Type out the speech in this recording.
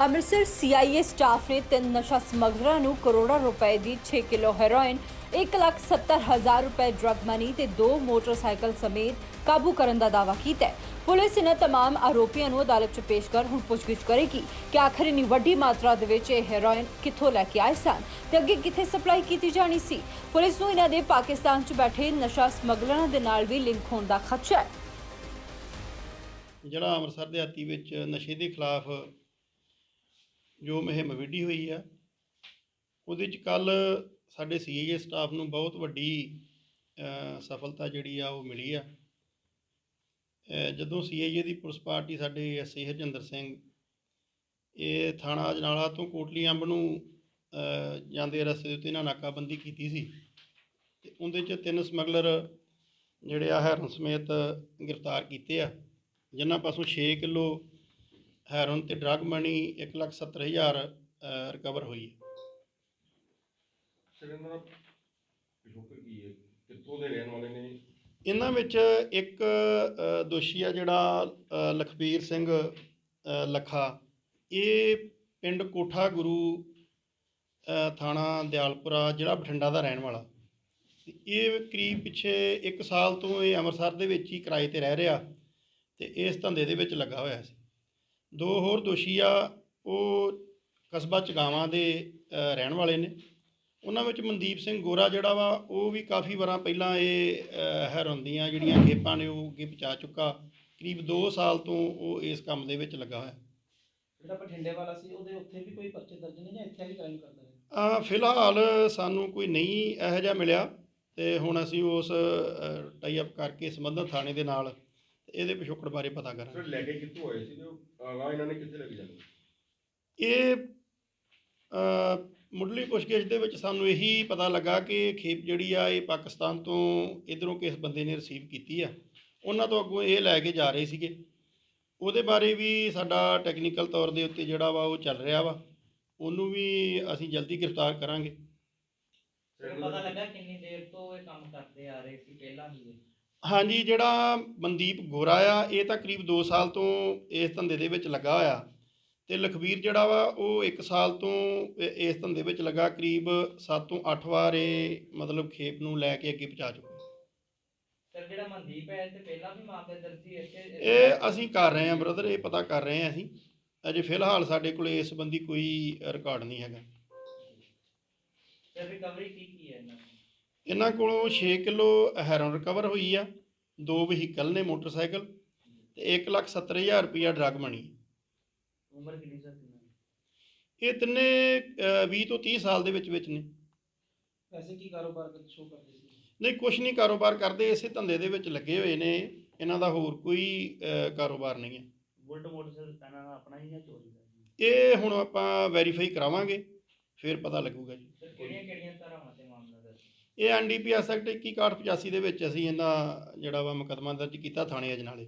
Amritsar CIA staff ਨੇ ਤਿੰਨ ਨਸ਼ਾ ਸਮਗਲਰਾਂ ਨੂੰ ਕਰੋੜਾਂ ਰੁਪਏ ਦੀ 6 ਕਿਲੋ ਹੈਰੋਇਨ 1,70,000 ਰੁਪਏ ਡਰੱਗ ਮਨੀ ਤੇ ਦੋ ਮੋਟਰਸਾਈਕਲ ਸਮੇਤ ਕਾਬੂ ਕਰਨ ਦਾ ਦਾਅਵਾ ਕੀਤਾ ਹੈ। ਪੁਲਿਸ ਇਹਨਾਂ ਤਮਾਮ ਆਰੋਪੀਆਂ ਨੂੰ ਅਦਾਲਤ 'ਚ ਪੇਸ਼ ਕਰ ਹੁਣ ਪੁੱਛਗਿੱਛ ਕਰੇਗੀ ਕਿ ਆਖਰ ਇੰਨੀ ਵੱਡੀ ਮਾਤਰਾ ਦੇ ਵਿੱਚ ਇਹ ਹੈਰੋਇਨ ਕਿੱਥੋਂ ਲੈ ਕੇ ਆਏ ਸਨ ਤੇ ਅੱਗੇ ਕਿੱਥੇ ਸਪਲਾਈ ਕੀਤੀ ਜਾਣੀ ਸੀ। ਪੁਲਿਸ ਨੂੰ ਇਹਨਾਂ ਦੇ ਪਾਕਿਸਤਾਨ 'ਚ ਬੈਠੇ ਨਸ਼ਾ ਸਮਗਲਰਾਂ ਦੇ ਨਾਲ ਵੀ ਲਿੰਕ ਹੋਣ ਦਾ ਖਦਸ਼ਾ ਹੈ। ਜਿਹੜਾ ਅੰਮ੍ਰਿਤਸਰ ਦੇ ਹਾਤੀ ਵਿੱਚ ਨਸ਼ੇ ਦੇ ਖਿਲਾਫ ਜੋ ਮੁਹਿੰਮ ਵਿੱਢੀ ਹੋਈ ਆ ਉਹਦੇ ਚ ਕੱਲ ਸਾਡੇ ਸੀਏ ਸਟਾਫ ਨੂੰ ਬਹੁਤ ਵੱਡੀ ਸਫਲਤਾ ਜਿਹੜੀ ਆ ਉਹ ਮਿਲੀ ਆ। ਅ, ਜਦੋਂ ਸੀਆਈਏ ਦੀ ਪੁਲਿਸ ਪਾਰਟੀ ਸਾਡੇ ਐਸਏ ਹਰਜਿੰਦਰ ਸਿੰਘ ਇਹ ਥਾਣਾ ਅਜਨਾਲਾ ਤੋਂ ਕੋਟਲੀ ਅੰਬ ਨੂੰ ਜਾਂਦੇ ਰਸਤੇ ਦੇ ਉੱਤੇ ਇਹਨਾਂ ਨਾਕਾਬੰਦੀ ਕੀਤੀ ਸੀ। ਤੇ ਉਹਦੇ ਚ ਤਿੰਨ ਸਮਗਲਰ ਜਿਹੜੇ ਆ ਹੈਰਨ ਸਮੇਤ ਗ੍ਰਿਫਤਾਰ ਕੀਤੇ ਆ ਜਿਨ੍ਹਾਂ ਪਾਸੋਂ 6 ਕਿਲੋ ਹੈਰੋਨ ਤੇ ਡਰੱਗ ਮਨੀ 1,70,000 ਰਿਕਵਰ ਹੋਈ ਹੈ। ਸਰ ਇਹਨਾਂ ਦਾ ਪਿਛੋਕੜ ਕੀ ਹੈ? ਕਿੱਥੋਂ ਦੇ ਰਹਿਣ ਵਾਲੇ ਨੇ? ਇਹਨਾਂ ਵਿੱਚ ਇੱਕ ਦੋਸ਼ੀ ਆ ਜਿਹੜਾ ਲਖਬੀਰ ਸਿੰਘ ਲੱਖਾ। ਇਹ ਪਿੰਡ ਕੋਠਾ ਗੁਰੂ ਥਾਣਾ ਦਿਆਲਪੁਰਾ ਜਿਹੜਾ ਬਠਿੰਡਾ ਦਾ ਰਹਿਣ ਵਾਲਾ। ਇਹ ਕਰੀਬ ਪਿੱਛੇ 1 ਸਾਲ ਤੋਂ ਇਹ ਅੰਮ੍ਰਿਤਸਰ ਦੇ ਵਿੱਚ ਹੀ ਕਿਰਾਏ ਤੇ ਰਹਿ ਰਿਹਾ ਤੇ ਇਸ ਧੰਦੇ ਦੇ ਵਿੱਚ ਲੱਗਾ ਹੋਇਆ ਸੀ। ਦੋ ਹੋਰ ਦੋਸ਼ੀ ਆ ਉਹ ਕਸਬਾ ਚਗਾਵਾਂ ਦੇ ਰਹਿਣ ਵਾਲੇ ਨੇ। ਉਹਨਾਂ ਵਿੱਚ ਮਨਦੀਪ ਸਿੰਘ ਗੋਰਾ ਜਿਹੜਾ ਵਾ ਉਹ ਵੀ ਕਾਫੀ ਵਾਰਾਂ ਪਹਿਲਾਂ ਇਹ ਅ, ਹੈਰੋਨ ਦੀਆਂ ਜਿਹੜੀਆਂ ਖੇਪਾਂ ਨੇ ਉਹ ਅੱਗੇ ਪਹੁੰਚਾ ਚੁੱਕਾ। ਕਰੀਬ 2 ਸਾਲ ਤੋਂ ਉਹ ਇਸ ਕੰਮ ਦੇ ਵਿੱਚ ਲੱਗਾ ਹੋਇਆ। ਜਿਹੜਾ ਬਠਿੰਡੇ ਵਾਲਾ ਸੀ ਉਹਦੇ ਉੱਥੇ ਵੀ ਕੋਈ ਪਰਚੇ ਦਰਜ ਨਹੀਂ ਜਾਂ ਇੱਥੇ ਹੀ ਕ੍ਰਾਈਮ ਕਰਦਾ ਰਿਹਾ? ਅ, ਫਿਲਹਾਲ ਸਾਨੂੰ ਕੋਈ ਨਹੀਂ ਇਹੋ ਜਿਹਾ ਮਿਲਿਆ ਤੇ ਹੁਣ ਅਸੀਂ ਉਸ ਟਾਈ ਅਪ ਕਰਕੇ ਸੰਬੰਧਿਤ ਥਾਣੇ ਦੇ ਨਾਲ ਤੇ ਇਹਦੇ ਪਿਛੋਕੜ ਬਾਰੇ ਪਤਾ ਸਰ ਕਰਾਂਗੇ ਲੈ ਕੇ ਕਿੱਥੋਂ ਆਏ ਸੀ ਤੇ ਉਹ ਆਗਾ ਇਹਨਾਂ ਨੇ ਕਿੱਥੇ ਲੈ ਕੇ ਜਾਣਾ? ਇਹ ਅ, ਮੁੱਢਲੀ ਪੁੱਛਗਿੱਛ ਦੇ ਵਿੱਚ ਸਾਨੂੰ ਇਹੀ ਪਤਾ ਲੱਗਾ ਕਿ ਖੇਪ ਜਿਹੜੀ ਆ ਇਹ ਪਾਕਿਸਤਾਨ ਤੋਂ ਇਧਰੋਂ ਕਿਸ ਬੰਦੇ ਨੇ ਰਿਸੀਵ ਕੀਤੀ ਆ। ਉਹਨਾਂ ਤੋਂ ਅੱਗੋਂ ਇਹ ਲੈ ਕੇ ਜਾ ਰਹੇ ਸੀਗੇ। ਉਹਦੇ ਬਾਰੇ ਵੀ ਸਾਡਾ ਟੈਕਨੀਕਲ ਤੌਰ ਦੇ ਉੱਤੇ ਜਿਹੜਾ ਵਾ ਉਹ ਚੱਲ ਰਿਹਾ ਵਾ। ਉਹਨੂੰ ਵੀ ਅਸੀਂ ਜਲਦੀ ਗ੍ਰਿਫਤਾਰ ਕਰਾਂਗੇ। ਸਰ ਫਿਰ ਇਹਨਾਂ ਪਤਾ ਲੱਗਾ ਕਿੰਨੀ ਦੇਰ ਤੋਂ ਇਹ ਕੰਮ ਕਰਦੇ ਆ ਰਹੇ ਸੀ ਪਹਿਲਾਂ ਵੀ ਇਹ? ਹਾਂਜੀ ਜਿਹੜਾ ਮਨਦੀਪ ਗੋਰਾ ਆ ਇਹ ਤਾਂ ਕਰੀਬ 2 ਸਾਲ ਤੋਂ ਇਸ ਧੰਦੇ ਦੇ ਵਿੱਚ ਲੱਗਾ ਹੋਇਆ। ਤੇ ਲਖਵੀਰ ਜਿਹੜਾ ਵਾ ਉਹ 1 ਸਾਲ ਤੋਂ ਇਸ ਧੰਦੇ ਵਿੱਚ ਲੱਗਾ ਕਰੀਬ 7 ਤੋਂ 8 ਵਾਰ ਇਹ ਮਤਲਬ ਖੇਪ ਨੂੰ ਲੈ ਕੇ ਅੱਗੇ ਪਹੁੰਚਾ ਚੁੱਕਾ। ਸਰ ਜਿਹੜਾ ਮਨਦੀਪ ਹੈ ਇਹ ਤੇ ਪਹਿਲਾਂ ਵੀ ਮਾਮਲੇ ਦਰਜ ਸੀ ਇੱਥੇ ਇਹ ਅਸੀਂ ਕਰ ਰਹੇ ਹਾਂ ਬ੍ਰਦਰ ਇਹ ਪਤਾ ਕਰ ਰਹੇ ਹਾਂ ਅਸੀਂ। ਅਜੇ ਫਿਲਹਾਲ ਸਾਡੇ ਕੋਲ ਇਸ ਸੰਬੰਧੀ ਕੋਈ ਰਿਕਾਰਡ ਨਹੀਂ ਹੈਗਾ। ਸਰ ਰਿਕਵਰੀ ਕੀ ਕੀ ਹੈ ਇਹਨਾਂ? ਇਹਨਾਂ ਕੋਲੋਂ 6 ਕਿਲੋ ਹੈਰੋਨ ਰਿਕਵਰ ਹੋਈ ਆ ਦੋ ਵਹੀਕਲ ਨੇ ਮੋਟਰਸਾਈਕਲ ਤੇ 1,70,000 ਰੁਪਇਆ ਡਰੱਗ ਮਨੀ ਉਮਰ ਕਿੰਨੀ ਸਰ? ਇਹ ਤਿੰਨੇ ਅ, 20 ਤੋਂ 30 ਸਾਲ ਦੇ ਵਿੱਚ ਵਿੱਚ ਨੇ। ਵੈਸੇ ਕੀ ਕਾਰੋਬਾਰ ਸ਼ੋ ਕਰਦੇ ਸੀ? ਨਹੀਂ ਕੁਛ ਨਹੀਂ ਕਾਰੋਬਾਰ ਕਰਦੇ ਇਸੇ ਧੰਦੇ ਦੇ ਵਿੱਚ ਲੱਗੇ ਹੋਏ ਨੇ। ਇਹਨਾਂ ਦਾ ਹੋਰ ਕੋਈ ਕਾਰੋਬਾਰ ਨਹੀਂ ਹੈ। ਬੁਲਟ ਮੋਟਰਸਾਈਕਲ ਇਹਨਾਂ ਦਾ ਆਪਣਾ ਹੀ ਜਾਂ ਚੋਰੀ ਦਾ? ਇਹ ਹੁਣ ਆਪਾਂ ਵੈਰੀਫਾਈ ਕਰਾਵਾਂਗੇ ਫਿਰ ਪਤਾ ਲੱਗੂਗਾ ਜੀ। ਕਿਹੜੀਆਂ ਕਿਹੜੀਆਂ ਧਾਰਾਵਾਂ ਤੇ ਮਾਮਲਾ ਦਰਜ? ਇਹ ਐਨਡੀਪੀਐਸ ਐਕਟ 2185 ਦੇ ਵਿੱਚ ਅਸੀਂ ਇਹਨਾਂ ਜਿਹੜਾ ਵਾ ਮੁਕੱਦਮਾ ਦਰਜ ਕੀਤਾ ਥਾਣੇ ਅਜਨਾਲੇ।